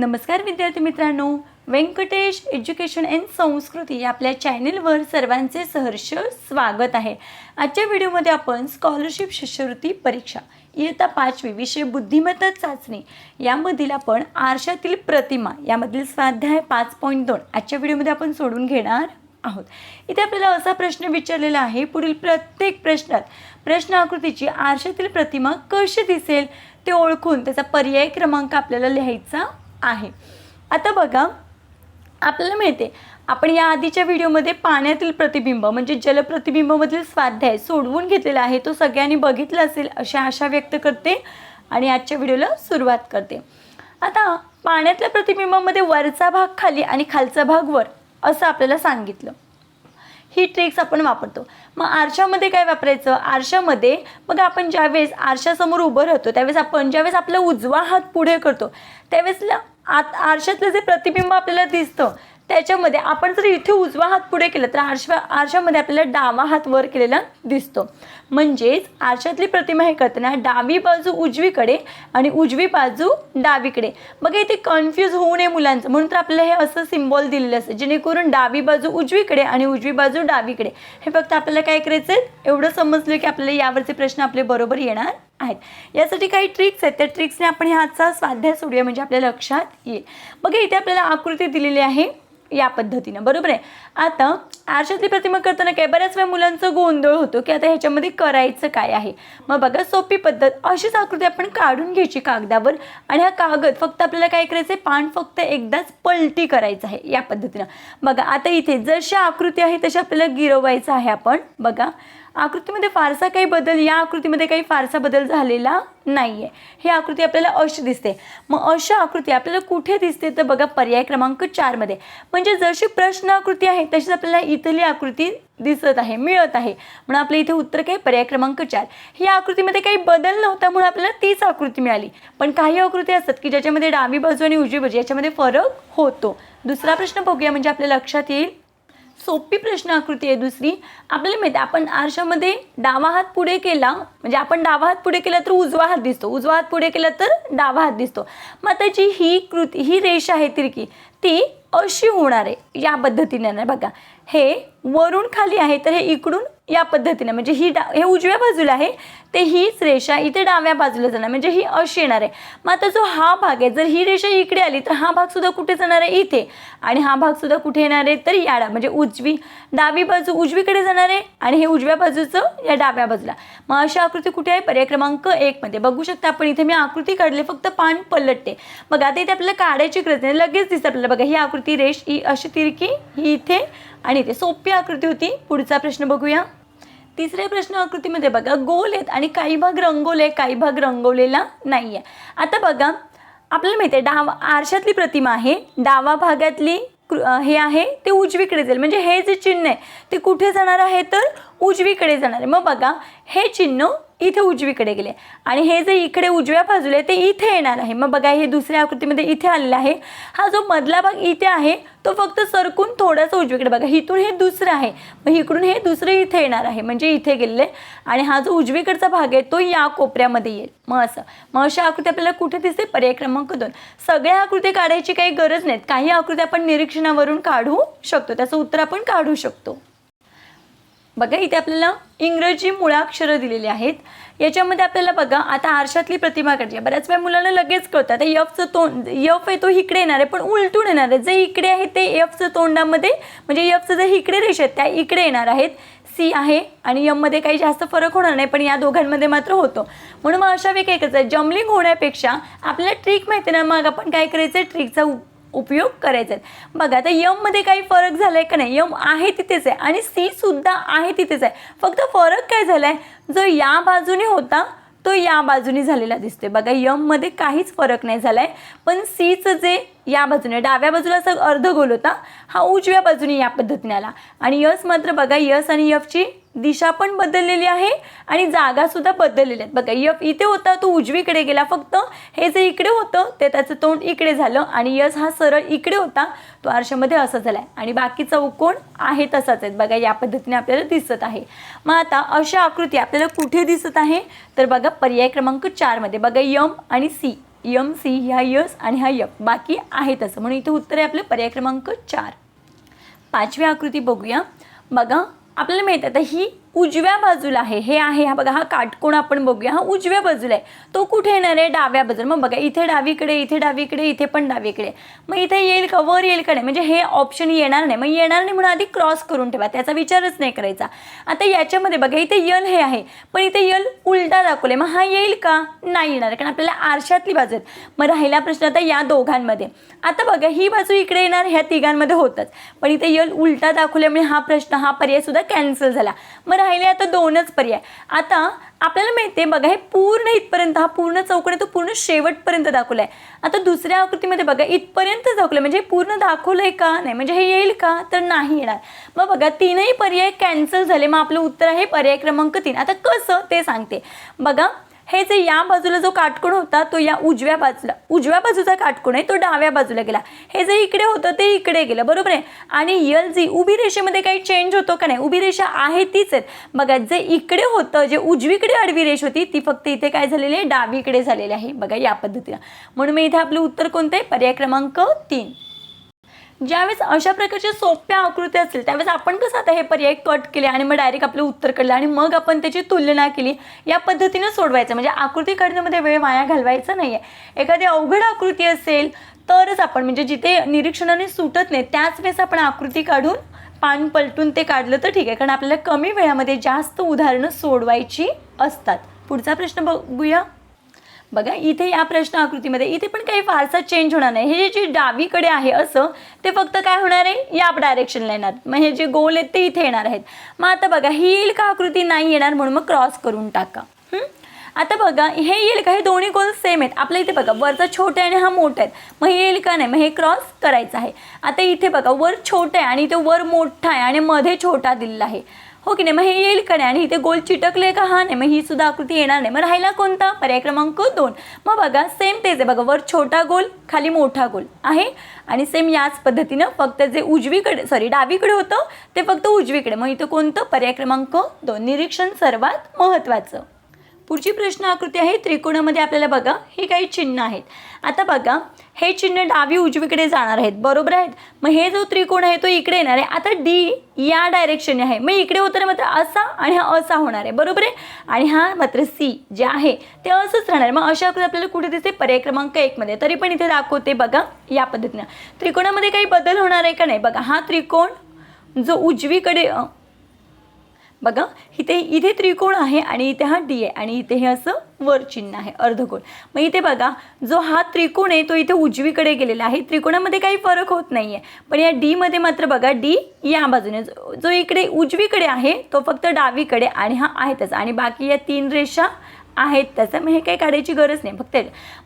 नमस्कार विद्यार्थी मित्रांनो. व्यंकटेश एज्युकेशन अँड संस्कृती या आपल्या चॅनेलवर सर्वांचे सहर्ष स्वागत आहे. आजच्या व्हिडिओमध्ये आपण स्कॉलरशिप शिष्यवृत्ती परीक्षा इयत्ता पाचवी विषय बुद्धिमत्ता चाचणी यामधील आपण आरशातील प्रतिमा यामधील स्वाध्याय पाच पॉईंट दोन आजच्या व्हिडिओमध्ये आपण सोडून घेणार आहोत. इथे आपल्याला असा प्रश्न विचारलेला आहे पुढील प्रत्येक प्रश्नात प्रश्न आकृतीची आरशातील प्रतिमा कशी दिसेल ते ओळखून त्याचा पर्याय क्रमांक आपल्याला लिहायचा आहे. आता बघा आपल्याला मिळते. आपण या आधीच्या व्हिडिओमध्ये पाण्यातील प्रतिबिंब म्हणजे जलप्रतिबिंबमधील स्वाध्याय सोडवून घेतलेला आहे. तो सगळ्यांनी बघितला असेल अशी आशा व्यक्त करते आणि आजच्या व्हिडिओला सुरुवात करते. आता पाण्यातल्या प्रतिबिंबामध्ये वरचा भाग खाली आणि खालचा भाग वर असं आपल्याला सांगितलं. ही ट्रिक्स आपण वापरतो. मग आरशामध्ये काय वापरायचं? आरशामध्ये मग आपण ज्यावेळेस आरशासमोर उभं राहतो त्यावेळेस आपण ज्यावेळेस आपला उजवा हात पुढे करतो त्यावेळेसला आत आरशातलं जे प्रतिबिंब आपल्याला दिसतं त्याच्यामध्ये आपण जर इथे उजवा हात पुढे केला तर आरशा आरशामध्ये आपल्याला डावा हात वर केलेला दिसतो. म्हणजेच आरशातली प्रतिमा हे करताना डावी बाजू उजवीकडे आणि उजवी बाजू डावीकडे. बघा इथे कन्फ्यूज होऊ नये मुलांचं. म्हणून तर आपल्याला हे असं सिम्बॉल दिलेलं असतं जेणेकरून डावी बाजू उजवीकडे आणि उजवी बाजू डावीकडे. हे फक्त आपल्याला काय करायचं आहे? एवढं समजलं की आपल्याला यावरचे प्रश्न आपले बरोबर येणार आहेत. यासाठी काही ट्रिक्स आहेत. त्या ट्रिक्सने आपण ह्याचा स्वाध्याय सोडूया म्हणजे आपल्या लक्षात येईल. बघा इथे आपल्याला आकृती दिलेली आहे. या पद्धतीनं बरोबर आहे? आता आरशातली प्रतिमा करताना काय बऱ्याच वेळा मुलांचं गोंधळ होतो की आता ह्याच्यामध्ये करायचं काय आहे? मग बघा सोपी पद्धत अशीच आकृती आपण काढून घ्यायची कागदावर आणि हा कागद फक्त आपल्याला काय करायचं आहे पान फक्त एकदाच पलटी करायचं आहे या पद्धतीनं. बघा आता इथे जशी आकृती आहे तशी आपल्याला गिरवायचं आहे आपण. बघा आकृतीमध्ये फारसा काही बदल या आकृतीमध्ये काही फारसा बदल झालेला नाही आहे ही आकृती आपल्याला अशी दिसते. मग अशा आकृती आपल्याला कुठे दिसते? तर बघा पर्याय क्रमांक चारमध्ये म्हणजे जशी प्रश्न आकृती आहे तशीच आपल्याला इथली आकृती दिसत आहे मिळत आहे. म्हणून आपल्या इथे उत्तर काय? पर्याय क्रमांक चार. ही आकृतीमध्ये काही बदल नव्हता म्हणून आपल्याला तीच आकृती मिळाली. पण काही आकृती असतात की ज्याच्यामध्ये डावी बाजू आणि उजवी बाजू याच्यामध्ये फरक होतो. दुसरा प्रश्न बघूया म्हणजे आपल्या लक्षात येईल. सोपी प्रश्न आकृती आहे दुसरी. आपल्याला माहिती आपण आरशामध्ये डावा हात पुढे केला म्हणजे आपण डावा हात पुढे केला तर उजवा हात दिसतो. उजवा हात पुढे केला तर डावा हात दिसतो. मग आता जी ही कृती ही रेषा आहे तिरकी ती अशी होणार आहे या पद्धतीने. ना बघा हे वरून खाली आहे तर हे इकडून या पद्धतीने. म्हणजे ही डा हे उजव्या बाजूला आहे ते हीच रेषा इथे डाव्या बाजूला जाणार म्हणजे ही अशी येणार आहे. मग आता जो हा भाग आहे जर ही रेषा इकडे आली तर हा भाग सुद्धा कुठे जाणार आहे? इथे. आणि हा भाग सुद्धा कुठे येणार आहे? तर याडा म्हणजे उजवी डावी बाजू उजवीकडे जाणार आहे आणि हे उजव्या बाजूचं या डाव्या बाजूला. मग अशी आकृती कुठे आहे? पर्याय क्रमांक एकमध्ये बघू शकता आपण इथे मी आकृती काढली फक्त पान पलटते. मग आता इथे आपल्याला काढायची गरज नाही लगेच दिसते आपल्याला. बघा ही आकृती रेष ही अशी तिरकी ही इथे आणि इथे. सोपी आकृती होती. पुढचा प्रश्न बघूया. तिसऱ्या प्रश्न आकृतीमध्ये बघा गोल आहेत आणि काही भाग रंगवले काही भाग रंगवलेला नाही आहे आता बघा आपल्याला माहिती आहे डावा आरशातली प्रतिमा आहे डावा भागातली कृ हे आहे ते उजवीकडे जाईल. म्हणजे हे जे चिन्ह आहे ते कुठे जाणार आहे? तर उजवीकडे जाणार आहे. मग बघा हे चिन्ह इथे उजवीकडे गेले. आणि हे जे इकडे उजव्या बाजूला आहे ते इथे येणार आहे. मग बघा हे दुसऱ्या आकृतीमध्ये इथे आलेलं आहे. हा जो मधला भाग इथे आहे तो फक्त सरकून थोडासा उजवीकडे बघा. इथून हे दुसरं आहे. मग इकडून हे दुसरं इथे येणार आहे. म्हणजे इथे गेलेले. आणि हा जो उजवीकडचा भाग आहे तो या कोपऱ्यामध्ये येईल. मग असं. मग अशा आकृती आपल्याला कुठे दिसते? पर्याय क्रमांक दोन. सगळ्या आकृती काढायची काही गरज नाहीत. काही आकृती आपण निरीक्षणावरून काढू शकतो. त्याचं उत्तर आपण काढू शकतो. बघा इथे आपल्याला इंग्रजी मुळाक्षरं दिलेली आहेत. याच्यामध्ये आपल्याला बघा आता आरशातली प्रतिमा काढायची आहे. बऱ्याच वेळा मुलांना लगेच कळतं आता यफचं तोंड यफ आहे तो इकडे येणार आहे पण उलटून येणार आहे. जे इकडे आहे ते यफचं तोंडामध्ये म्हणजे यफचं जे इकडे रेष आहेत त्या इकडे येणार आहेत. सी आहे आणि यममध्ये काही जास्त फरक होणार नाही पण या दोघांमध्ये मात्र होतो. म्हणून मग अशा वेळी काय करायचं आहे जमलिंग होण्यापेक्षा आपल्याला ट्रिक माहिती ना मग आपण काय करायचं? आहे ट्रिकचा उपयोग करायचा आहे बघा आता यममध्ये काही फरक झाला आहे का नाही? यम आहे तिथेच आहे आणि सी सुद्धा आहे तिथेच आहे. फक्त फरक काय झाला आहे जो या बाजूने होता तो या बाजूने झालेला दिसतोय. बघा यममध्ये काहीच फरक नाही झाला आहे पण सीचं जे या बाजूने डाव्या बाजूला असं अर्ध गोल होता हा उजव्या बाजूने या पद्धतीने आला. आणि यस मात्र बघा यस आणि यफची दिशा पण बदललेली आहे आणि जागासुद्धा बदललेल्या आहेत. बघा यफ इथे होता तो उजवीकडे गेला. फक्त हे जे इकडे होतं ते त्याचं तोंड इकडे झालं आणि यस हा सरळ इकडे होता. तो आरशामध्ये असा झाला आहे आणि बाकी चौकोन आहे तसाच आहेत. बघा या पद्धतीने आपल्याला दिसत आहे. मग आता अशा आकृती आपल्याला कुठे दिसत आहे? तर बघा पर्याय क्रमांक चारमध्ये बघा यम आणि सी. यम सी ह्या यस आणि हा यप बाकी आहे तसं म्हणून इथे उत्तर आहे आपलं पर्याय क्रमांक चार. पाचवी आकृती बघूया. बघा आपल्याला माहिती आहे आता ही उजव्या बाजूला आहे. हे आहे हा बघा हा काटकोण आपण बघूया. हा उजव्या बाजूला आहे. तो कुठे येणार आहे? डाव्या बाजूला. मग बघा इथे डावीकडे इथे डावीकडे इथे पण डावीकडे. मग इथे येईल का? वर येईल का नाही? म्हणजे हे ऑप्शन येणार नाही. मग येणार नाही म्हणून आधी क्रॉस करून ठेवा. त्याचा विचारच नाही करायचा. आता याच्यामध्ये बघा इथे यल हे आहे. पण इथे यल उलटा दाखवले मग हा येईल का? नाही येणार. कारण आपल्याला आरशातली बाजू आहेत. मग राहिला प्रश्न आता या दोघांमध्ये. आता बघा ही बाजू इकडे येणार ह्या तिघांमध्ये होतच. पण इथे यल उलटा दाखवल्यामुळे हा प्रश्न हा पर्याय सुद्धा कॅन्सल झाला. मग राहिले आता दोनच पर्याय. आता आपल्याला माहिती आहे बघा हे पूर्ण इथपर्यंत हा पूर्ण चौकड आहे तो पूर्ण शेवटपर्यंत दाखवला आहे आता दुसऱ्या आकृतीमध्ये बघा इथपर्यंत दाखवलं म्हणजे पूर्ण दाखवलं आहे का नाही? म्हणजे हे येईल का? तर नाही येणार. मग बघा तीनही पर्याय कॅन्सल झाले मग आपलं उत्तर आहे पर्याय क्रमांक तीन. आता कसं ते सांगते. बघा हे जे या बाजूला जो काटकोण होता तो या उजव्या बाजूला उजव्या बाजूचा काटकोण आहे तो डाव्या बाजूला गेला. हे जे इकडे होतं ते इकडे गेलं बरोबर आहे? आणि यल जी उभी रेषेमध्ये काही चेंज होतो का नाही? उभी रेषा आहे तीच आहेत बघा जे इकडे होतं जे उजवीकडे आडवी रेष होती ती फक्त इथे काय झालेली आहे? डावीकडे झालेली आहे. बघा या पद्धतीनं. म्हणून मी इथे आपलं उत्तर कोणतं आहे? पर्याय क्रमांक तीन. ज्यावेळेस अशा प्रकारच्या सोप्या आकृती असतील त्यावेळेस आपण कसं आता हे पर्याय कट केले आणि मग डायरेक्ट आपलं उत्तर काढलं आणि मग आपण त्याची तुलना केली या पद्धतीनं सोडवायचं. म्हणजे आकृती काढण्यामध्ये वेळ वाया घालवायचा नाही आहे एखादी अवघड आकृती असेल तरच आपण म्हणजे जिथे निरीक्षणाने सुटत नाही त्याच वेळेस आपण आकृती काढून पान पलटून ते काढलं तर ठीक आहे. कारण आपल्याला कमी वेळामध्ये जास्त उदाहरणं सोडवायची असतात. पुढचा प्रश्न बघूया. बघा इथे या प्रश्न आकृतीमध्ये इथे पण काही फारसा चेंज होणार नाही. हे जे डावीकडे आहे असं ते फक्त काय होणार आहे? या डायरेक्शनला येणार. मग हे जे गोल आहेत ते इथे येणार आहेत. मग आता बघा ही येईल का आकृती नाही येणार म्हणून मग क्रॉस करून टाका. आता बघा हे येईल का हे दोन्ही गोल सेम आहेत. आपल्या इथे बघा वरचा छोटा आहे आणि हा मोठा आहे मग हे येईल का नाही मग हे क्रॉस करायचं आहे. आता इथे बघा वर छोटा आहे आणि इथे वर मोठा आहे आणि मध्ये छोटा दिलेला आहे. हो की नाही? मग हे येईल का नाही? आणि इथे गोल चिटकले का? हा नाही. मग ही सुद्धा आकृती येणार नाही. मग राहिला कोणता? पर्याय क्रमांक दोन. मग बघा सेम तेच आहे. बघा वर छोटा गोल खाली मोठा गोल आहे. आणि सेम याच पद्धतीनं फक्त जे उजवीकडे सॉरी डावीकडे होतं ते फक्त उजवीकडे. मग इथं कोणतं? पर्याय क्रमांक दोन. निरीक्षण सर्वात महत्त्वाचं पुढची प्रश्न आकृती आहे त्रिकोणामध्ये आपल्याला बघा हे काही चिन्ह आहेत. आता बघा हे चिन्ह डावी उजवीकडे जाणार आहेत बरोबर आहेत? मग हे जो त्रिकोण आहे तो इकडे येणार आहे. आता डी या डायरेक्शनने आहे. मग इकडे होताना मात्र असा आणि हा असा होणार आहे बरोबर आहे? आणि हा मात्र सी जे आहे ते असंच राहणार. मग अशा आकृती आपल्याला कुठे दिसते? पर्याय क्रमांक एकमध्ये. तरी पण इथे दाखवते बघा या पद्धतीनं. त्रिकोणामध्ये काही बदल होणार आहे का नाही? बघा हा त्रिकोण जो उजवीकडे बघा इथे इथे त्रिकोण आहे आणि इथे हा डी आहे आणि इथे हे असं वर चिन्ह आहे अर्धकोण मग इथे बघा जो हा त्रिकोण आहे तो इथे उजवीकडे गेलेला आहे. त्रिकोणामध्ये काही फरक होत नाही आहे पण या डीमध्ये मात्र बघा डी या बाजूने जो जो इकडे उजवीकडे आहे तो फक्त डावीकडे आणि हा आहे त्याचा आणि बाकी या तीन रेषा आहेत त्याचं मग हे काही काढायची गरज नाही फक्त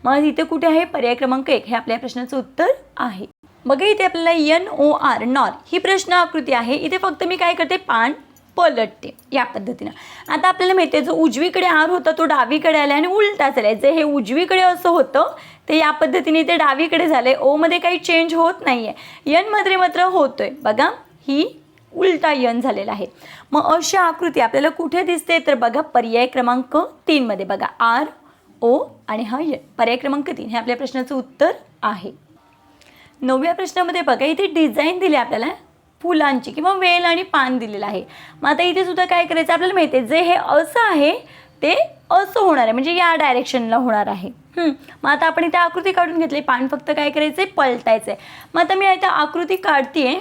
मग इथे कुठे आहे? पर्याय क्रमांक एक. हे आपल्या प्रश्नाचं उत्तर आहे. बघा इथे आपल्याला एन ओ आर नॉर ही प्रश्न आकृती आहे. इथे फक्त मी काय करते? पान पलटते या पद्धतीनं. आता आपल्याला माहिती आहे जो उजवीकडे आर होता तो डावीकडे आला आणि उलटा झाला जे हे उजवीकडे असं होतं ते या पद्धतीने ते डावीकडे झाले ओमध्ये काही चेंज होत नाही आहे यनमध्ये मात्र होतोय. बघा ही उलटा यन झालेला आहे. मग अशा आकृती आपल्याला कुठे दिसते? तर बघा पर्याय क्रमांक तीनमध्ये बघा आर ओ आणि हा यन पर्याय क्रमांक तीन. हे आपल्या प्रश्नाचं उत्तर आहे. नवव्या प्रश्नामध्ये बघा इथे डिझाईन दिली आपल्याला. फुलांची किंवा वेल आणि पान दिलेलं आहे. मग आता इथे सुद्धा काय करायचं आपल्याला माहिती आहे जे हे असं आहे ते असं होणार आहे. म्हणजे या डायरेक्शनला होणार आहे. मग आता आपण इथे आकृती काढून घेतली. पान फक्त काय करायचं आहे? पलटायचं आहे. मग आता मी इथं आकृती काढते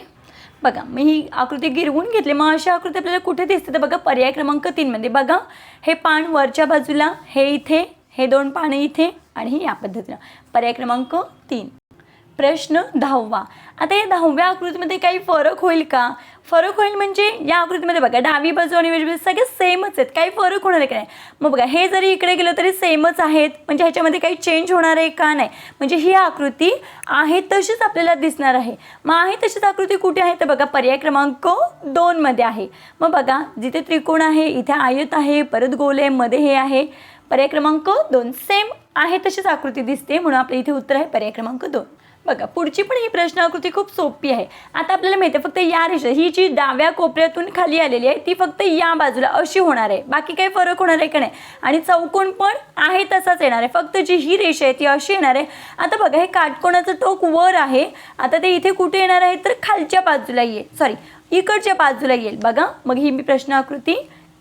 बघा मी ही आकृती गिरवून घेतली. मग अशी आकृती आपल्याला कुठे दिसते? तर बघा पर्याय क्रमांक तीनमध्ये बघा हे पान वरच्या बाजूला हे इथे हे दोन पानं इथे आणि हे या पद्धतीनं. पर्याय क्रमांक तीन. प्रश्न दहावा. आता या दहाव्या आकृतीमध्ये काही फरक होईल का? फरक होईल म्हणजे या आकृतीमध्ये बघा डावी बाजू आणि उजवी बाजू सगळे सेमच आहेत. काही फरक होणार आहे का नाही? मग बघा हे जरी इकडे गेलं तरी सेमच आहेत. म्हणजे ह्याच्यामध्ये काही चेंज होणार आहे का नाही? म्हणजे ही आकृती आहे तशीच आपल्याला दिसणार आहे. मग आहे तशीच आकृती कुठे आहे? तर बघा पर्याय क्रमांक दोनमध्ये आहे. मग बघा जिथे त्रिकोण आहे इथे आयत आहे परत गोल आहे मध्ये हे आहे. पर्याय क्रमांक दोन सेम आहे तशीच आकृती दिसते म्हणून आपल्या इथे उत्तर आहे पर्याय क्रमांक दोन. बघा पुढची पण ही प्रश्नाकृती खूप सोपी आहे. आता आपल्याला माहिती आहे फक्त या रेषा ही जी डाव्या कोपऱ्यातून खाली आलेली आहे ती फक्त या बाजूला अशी होणार आहे. बाकी काही फरक होणार आहे का नाही? आणि चौकोन पण आहे तसाच येणार आहे. फक्त जी ही रेषा आहे ती अशी येणार आहे. आता बघा हे काटकोणाचं टोक वर आहे. आता ते इथे कुठे येणार आहे? तर खालच्या बाजूला येईल. सॉरी इकडच्या बाजूला येईल. बघा मग ही मी प्रश्नाकृती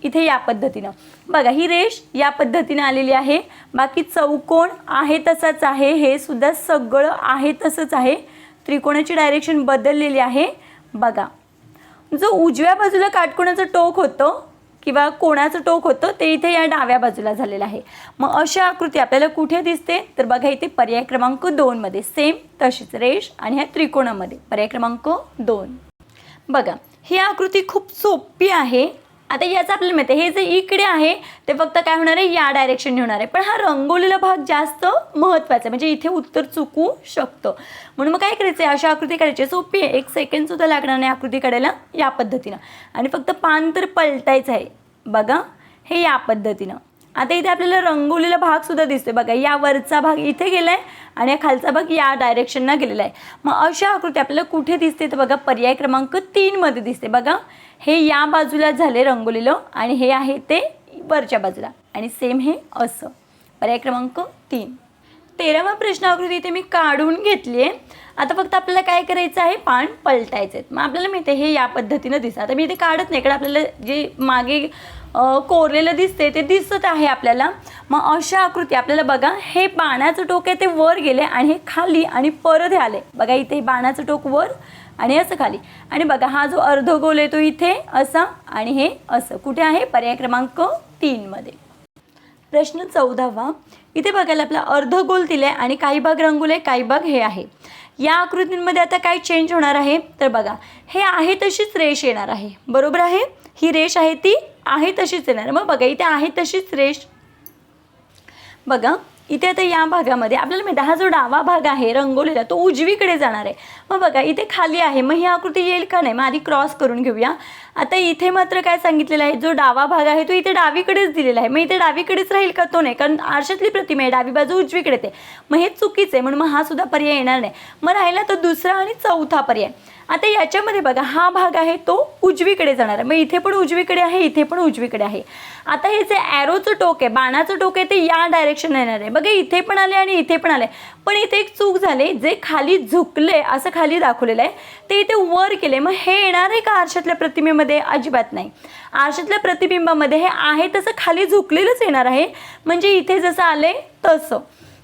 इथे या पद्धतीनं. बघा ही रेष या पद्धतीनं आलेली आहे. बाकी चौकोन आहे तसाच आहे. हे सुद्धा सगळं आहे तसंच आहे. त्रिकोणाची डायरेक्शन बदललेली आहे. बघा जो उजव्या बाजूला काटकोणाचं टोक होतं किंवा कोणाचं टोक होतं ते इथे या डाव्या बाजूला झालेलं आहे. मग अशा आकृती आपल्याला कुठे दिसते? तर बघा इथे पर्याय क्रमांक दोनमध्ये सेम तशीच रेष आणि ह्या त्रिकोणामध्ये. पर्याय क्रमांक दोन. बघा ही आकृती खूप सोपी आहे. आता याचं आपल्याला माहिती आहे हे जे इकडे आहे ते फक्त काय होणार आहे या डायरेक्शनने होणार आहे. पण हा रंगवलेला भाग जास्त महत्त्वाचा आहे म्हणजे इथे उत्तर चुकू शकतं. म्हणून मग काय करायचं आहे अशा आकृती काढायची. सोपी आहे एक सेकंडसुद्धा लागणार नाही आकृती काढायला या पद्धतीनं. आणि फक्त पान तर पलटायचं आहे. बघा हे या पद्धतीनं. आता इथे आपल्याला रंगवलेला भाग सुद्धा दिसतोय. बघा या वरचा भाग इथे गेलाय आणि या खालचा भाग या डायरेक्शनला गेलेला आहे. मग अशा आकृती आपल्याला कुठे दिसते तर बघा पर्याय क्रमांक तीनमध्ये दिसते. बघा हे या बाजूला झाले रंगवलेलं आणि हे आहे ते वरच्या बाजूला. आणि सेम हे असं. पर्याय क्रमांक तीन. तेरावा प्रश्न आकृती इथे मी काढून घेतली आहे आता फक्त आपल्याला काय करायचं आहे? पान पलटायचं आहेत मग आपल्याला माहिती हे या पद्धतीनं दिसतं आता मी इथे काढत नाही कारण आपल्याला जे मागे कोरलेलं दिसते ते दिसत आहे आपल्याला. मग अशा आकृती आपल्याला बघा हे बाणाचं टोक आहे ते वर गेले आणि हे खाली आणि परत हे आले बघा इथे बाणाचं टोक वर आणि असं खाली. आणि बघा हा जो अर्धगोल आहे तो इथे असा आणि हे असं. कुठे आहे? पर्याय क्रमांक तीनमध्ये प्रश्न चौदावा. इथे बघायला आपला अर्ध गोल दिले आणि काही भाग रंगुले काही भाग हे आहे. या आकृतींमध्ये आता काय चेंज होणार आहे? तर बघा हे आहे तशीच रेष येणार आहे. बरोबर आहे? ही रेष आहे ती आहे तशीच येणार. मग बघा इथे आहे तशीच रेष. बघा इथे आता या भागामध्ये आपल्याला माहिती आहे, हा जो डावा भाग आहे रंगवलेला तो उजवीकडे जाणार आहे. मग बघा इथे खाली आहे. मग ही आकृती येईल का नाही? मग आधी क्रॉस करून घेऊया. आता इथे मात्र काय सांगितलेलं आहे? जो डावा भाग आहे तो इथे डावीकडेच दिलेला आहे. मग इथे डावीकडेच राहील का तो नाही? कारण आरशातली प्रतिमा आहे डावी बाजू उजवीकडे ते मग हे चुकीचं आहे म्हणून मग हा सुद्धा पर्याय येणार नाही. मग राहिला तर दुसरा आणि चौथा पर्याय. आता याच्यामध्ये बघा हा भाग आहे तो उजवीकडे जाणार आहे. मग इथे पण उजवीकडे आहे इथे पण उजवीकडे आहे. आता हे जे ॲरोचं टोक आहे बाणाचं टोक आहे ते या डायरेक्शन येणार आहे. बघा इथे पण आले आणि इथे पण आले. पण इथे एक चूक झाली जे खाली झुकले असं खाली दाखवलेलं आहे ते इथे वर केले. मग हे येणार आहे का आरशातल्या प्रतिमेमध्ये? अजिबात नाही. आरशातल्या प्रतिबिंबामध्ये हे आहे तसं खाली झुकलेलंच येणार आहे. म्हणजे इथे जसं आले तसं.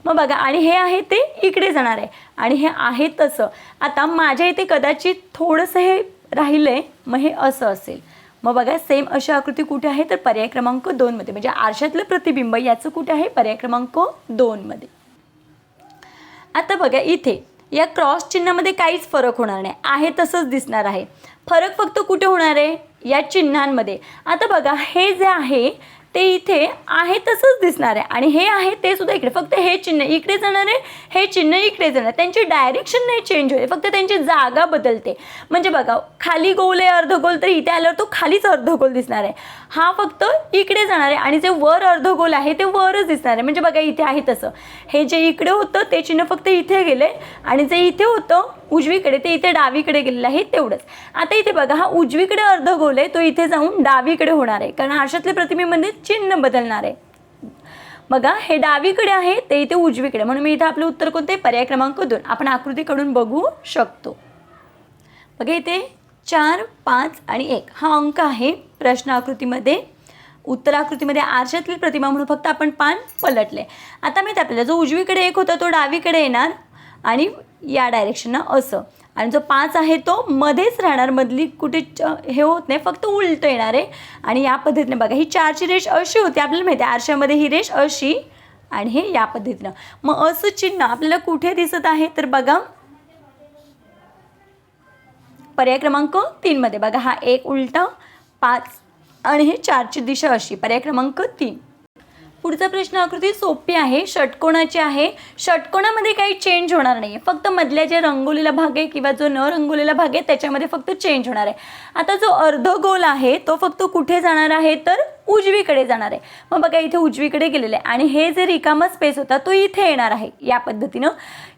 मग बघा आणि हे आहे ते इकडे जाणार आहे. आणि हे आहे तसं. आता माझ्या इथे कदाचित थोडंसं हे राहिलं आहे मग हे असं असेल. मग बघा सेम अशी आकृती कुठे आहे? तर पर्याय क्रमांक दोनमध्ये म्हणजे आरशातलं प्रतिबिंब याचं कुठे आहे? पर्याय क्रमांक दोनमध्ये आता बघा इथे या क्रॉस चिन्हामध्ये काहीच फरक होणार नाही. आहे तसंच दिसणार आहे. फरक फक्त कुठे होणार आहे? या चिन्हांमध्ये. आता बघा हे जे आहे ते इथे आहे तसंच दिसणार आहे. आणि हे आहे ते सुद्धा इकडे. फक्त हे चिन्ह इकडे जाणार आहे हे चिन्ह इकडे जाणार त्यांची डायरेक्शन नाही चेंज होईल. फक्त त्यांची जागा बदलते. म्हणजे बघा खाली गोल आहे अर्धगोल तर इथे आल्यावर तो खालीच अर्धगोल दिसणार आहे. हा फक्त इकडे जाणार आहे. आणि जे वर अर्धगोल आहे ते वरच दिसणार आहे. म्हणजे बघा इथे आहे तसं. हे जे इकडे होतं ते चिन्ह फक्त इथे गेले. आणि जे इथे होतं उजवीकडे ते इथे डावीकडे गेलेलं आहे तेवढंच. आता इथे बघा हा उजवीकडे अर्धगोल आहे तो इथे जाऊन डावीकडे होणार आहे. कारण आरशातल्या प्रतिमेमध्ये चिन्ह बदलणार आहे. बघा हे डावीकडे आहे ते इथे उजवीकडे. म्हणून मी इथे आपलं उत्तर कोणते? पर्याय क्रमांक दोन. आपण आकृतीकडून बघू शकतो. बघा इथे चार पाच आणि एक. हा अंक आहे प्रश्न आकृतीमध्ये. उत्तर आकृतीमध्ये आरशातली प्रतिमा म्हणून फक्त आपण पान पलटले. आता माहिती आपल्याला जो उजवीकडे एक होता तो डावीकडे येणार. आणि या डायरेक्शननं असं. आणि जो पाच आहे तो मध्येच राहणार मधली कुठे हे होत नाही फक्त उलट येणार आहे. आणि या पद्धतीने बघा ही चारची रेष अशी होती आपल्याला माहिती आहे आरशामध्ये ही रेष अशी आणि हे या पद्धतीनं. मग असं चिन्ह आपल्याला कुठे दिसत आहे? तर बघा पर्याय क्रमांक तीनमध्ये. बघा हा एक उलटा पाच आणि हे चारची दिशा अशी पर्याय क्रमांक तीन. पुढचा प्रश्न आकृती सोपी आहे षटकोणाची आहे. षटकोणामध्ये काही चेंज होणार नाही आहे फक्त मधल्या जे रंगवलेला भाग आहे किंवा जो न रंगवलेला भाग आहे त्याच्यामध्ये फक्त चेंज होणार आहे. आता जो अर्धगोल आहे तो फक्त कुठे जाणार आहे? तर उजवीकडे जाणार आहे. मग बघा इथे उजवीकडे गेलेलं आहे. आणि हे जे रिकामा स्पेस होता तो इथे येणार आहे या पद्धतीनं.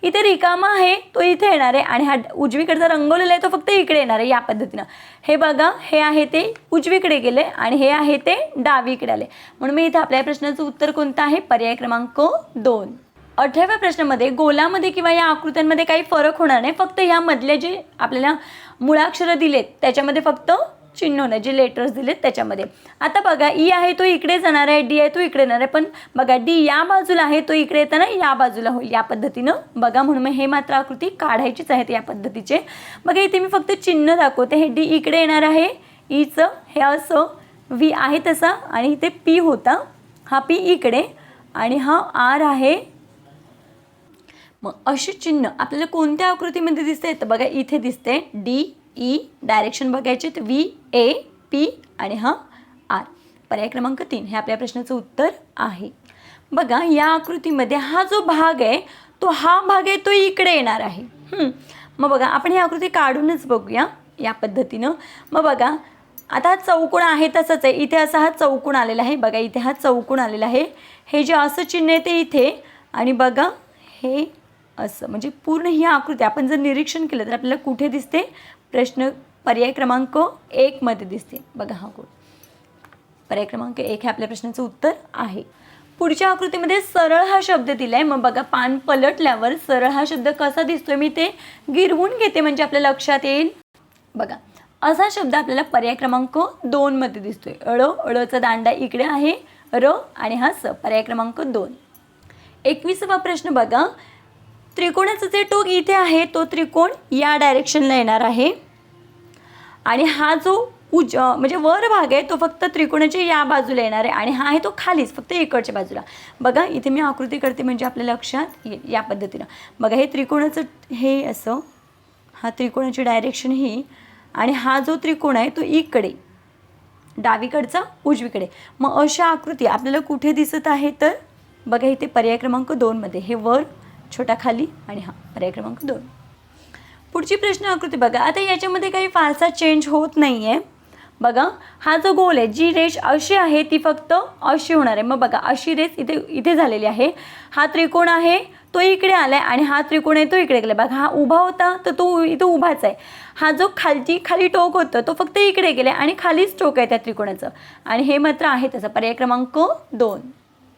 इथे रिकामा आहे तो इथे येणार आहे. आणि हा उजवीकडचा रंगवलेला आहे तो फक्त इकडे येणार आहे या पद्धतीनं. हे बघा हे आहे ते उजवीकडे गेले आणि हे आहे ते डावीकडे आले. म्हणून मी इथे आपल्या प्रश्नाचं उत्तर कोणतं आहे? पर्याय क्रमांक दोन. अठराव्या प्रश्नामध्ये गोलामध्ये किंवा या आकृत्यांमध्ये काही फरक होणार नाही. फक्त ह्या जे आपल्याला मुळाक्षरं दिलेत त्याच्यामध्ये फक्त चिन्ह जे लेटर्स दिलेत त्याच्यामध्ये. आता बघा ई आहे तो इकडे जाणार आहे डी आहे तो इकडे येणार आहे. पण बघा डी या बाजूला आहे तो इकडे येताना या बाजूला होईल. या पद्धतीनं बघा म्हणून मग हे मात्र आकृती काढायचीच आहेत या पद्धतीचे. बघा इथे मी फक्त चिन्ह दाखवते. हे डी इकडे येणार आहे ईचं हे असं व्ही आहे तसा आणि इथे पी होता. हा पी इकडे आणि हा आर आहे. मग अशी चिन्ह आपल्याला कोणत्या आकृतीमध्ये दिसते तर बघा इथे दिसते डी E, ई डायरेक्शन बघायचे तर व्ही ए पी आणि हा आर पर्याय क्रमांक तीन. हे आपल्या प्रश्नाचं उत्तर आहे. बघा या आकृतीमध्ये हा जो भाग आहे तो हा भाग आहे तो इकडे येणार आहे. मग बघा आपण ही आकृती काढूनच बघूया या पद्धतीनं. मग बघा आता हा चौकोण आहे तसंच आहे. इथे असा हा चौकोण आलेला आहे. बघा इथे हा चौकोण आलेला आहे. हे जे असं चिन्ह आहे ते इथे. आणि बघा हे असं. म्हणजे पूर्ण ही आकृती आपण जर निरीक्षण केलं तर आपल्याला कुठे दिसते? प्रश्न पर्याय क्रमांक एकमध्ये दिसते. बघा हा कोड. पर्याय क्रमांक एक हे आपल्या प्रश्नाचं उत्तर आहे. पुढच्या आकृतीमध्ये सरळ हा शब्द दिलाय. मग बघा पान पलटल्यावर सरळ हा शब्द कसा दिसतोय? मी ते गिरवून घेते म्हणजे आपल्या लक्षात येईल. बघा असा शब्द आपल्याला पर्याय क्रमांक दोनमध्ये दिसतोय. अळ अळचा दांडा इकडे आहे. र आणि हा स. पर्याय क्रमांक दोन. एकविसावा प्रश्न बघा. त्रिकोणाचं जे टोक इथे आहे तो त्रिकोण या डायरेक्शनला येणार आहे. आणि हा जो उज म्हणजे वर भाग आहे तो फक्त त्रिकोणाच्या या बाजूला येणार आहे. आणि हा आहे तो खालीच फक्त इकडच्या बाजूला. बघा इथे मी आकृती करते म्हणजे आपल्या लक्षात येईल या पद्धतीनं. बघा हे त्रिकोणाचं हे असं हा त्रिकोणाची डायरेक्शन ही आणि हा जो त्रिकोण आहे तो इकडे. डावीकडचा उजवीकडे. मग अशा आकृती आपल्याला कुठे दिसत आहे तर? बघा इथे पर्याय क्रमांक दोनमध्ये हे वर छोटा खाली आणि हा पर्याय क्रमांक दोन. पुढची प्रश्न आकृती बघा. आता याच्यामध्ये काही फारसा चेंज होत नाही आहे बघा हा जो गोल आहे जी रेष अशी आहे ती फक्त अशी होणार आहे. मग बघा अशी रेष इथे इथे झालेली आहे. हा त्रिकोण आहे तो इकडे आला आहे आणि हा त्रिकोण आहे तो इकडे गेला बघा हा उभा होता तर तो इथं उभाच आहे. हा जो खालची खाली टोक होतं तो फक्त इकडे गेला आणि खालीच टोक आहे त्या त्रिकोणाचं. आणि हे मात्र आहे त्याचा पर्याय क्रमांक दोन.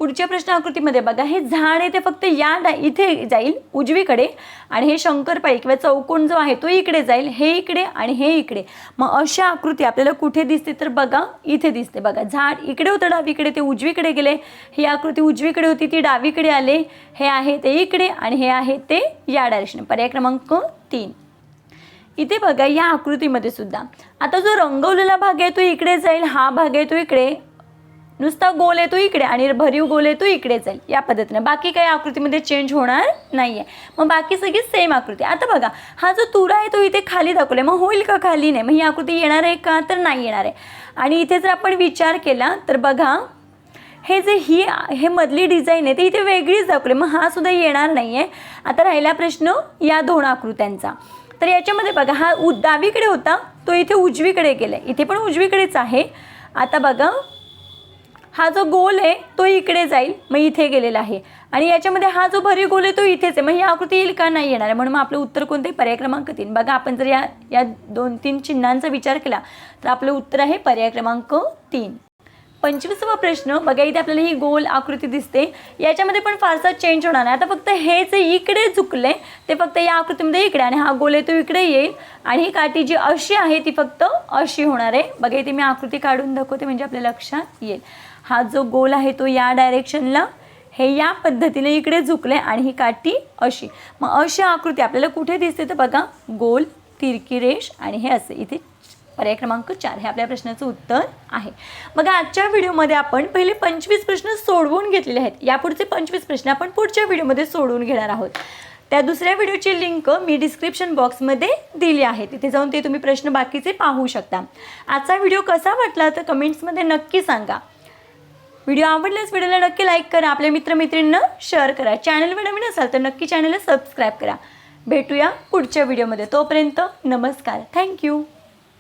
पुढच्या प्रश्न आकृतीमध्ये बघा हे झाड आहे ते फक्त या डा इथे जाईल उजवीकडे आणि हे शंकरपाई किंवा चौकोन जो आहे तो इकडे जाईल हे इकडे आणि हे इकडे. मग अशा आकृती आपल्याला कुठे दिसते तर बघा इथे दिसते बघा. झाड इकडे होतं डावीकडे ते उजवीकडे गेले. ही आकृती उजवीकडे होती ती डावीकडे आले. हे आहे ते इकडे आणि हे आहे ते या डायरेक्शन पर्याय क्रमांक तीन. इथे बघा या आकृतीमध्ये सुद्धा. आता जो रंगवलेला भाग आहे तो इकडे जाईल हा भाग आहे तो इकडे. नुसता गोल आहे इकडे आणि भरीव गोल आहे तो इकडे जाईल या पद्धतीने. बाकी काही आकृतीमध्ये चेंज होणार नाही आहे मग बाकी सगळी सेम आकृती. आता बघा हा जो तुरा आहे तो इथे खाली दाखवला मग होईल का खाली नाही? मग ही आकृती येणार आहे का? तर नाही येणार आहे. आणि इथे जर आपण विचार केला तर बघा हे जे ही हे मधली डिझाईन आहे ती इथे वेगळीच दाखवली. मग हा सुद्धा येणार नाही आहे आता राहिला प्रश्न या दोन आकृत्यांचा. तर याच्यामध्ये बघा हा उ डावीकडे होता तो इथे उजवीकडे गेला इथे पण उजवीकडेच आहे. आता बघा हा जो गोल आहे तो इकडे जाईल मग इथे गेलेला आहे. आणि याच्यामध्ये हा जो भरीव गोल आहे तो इथेच आहे. मग ही आकृती येईल का? नाही येणार आहे. म्हणून मग आपलं उत्तर कोणते पर्याय क्रमांक तीन. बघा आपण जर या या दोन तीन चिन्हांचा विचार केला तर आपलं उत्तर आहे पर्याय क्रमांक तीन. पंचवीसावा प्रश्न बघा इथे आपल्याला ही गोल आकृती दिसते. याच्यामध्ये पण फारसा चेंज होणार नाही. आता फक्त हे जे इकडे चुकले ते फक्त या आकृतीमध्ये इकडे आणि हा गोल आहे तो इकडे येईल. आणि ही काठी जी अशी आहे ती फक्त अशी होणार आहे. बघा इथे मी आकृती काढून दाखवते म्हणजे आपल्या लक्षात येईल. हा जो गोल आहे तो या डायरेक्शनला हे या पद्धतीने इकडे झुकले आणि ही काठी अशी. मग अशी आकृती आपल्याला कुठे दिसते तर बघा गोल तिरकी रेष आणि हे असे. इथे पर्याय क्रमांक चार हे आपल्या प्रश्नाचं उत्तर आहे. मग आजच्या व्हिडिओमध्ये आपण पहिले पंचवीस प्रश्न सोडवून घेतलेले आहेत. यापुढचे पंचवीस प्रश्न आपण पुढच्या व्हिडिओमध्ये सोडवून घेणार आहोत. त्या दुसऱ्या व्हिडिओची लिंक मी डिस्क्रिप्शन बॉक्समध्ये दिली आहे. तिथे जाऊन ते तुम्ही प्रश्न बाकीचे पाहू शकता. आजचा व्हिडिओ कसा वाटला तर कमेंट्समध्ये नक्की सांगा. व्हिडिओ आवडल्यास व्हिडिओला नक्की लाईक करा आपल्या मित्रमैत्रिणींना शेअर करा. चॅनलवर नवीन असाल तर नक्की चॅनलला सबस्क्राईब करा. भेटूया पुढच्या व्हिडिओमध्ये तोपर्यंत नमस्कार. थँक्यू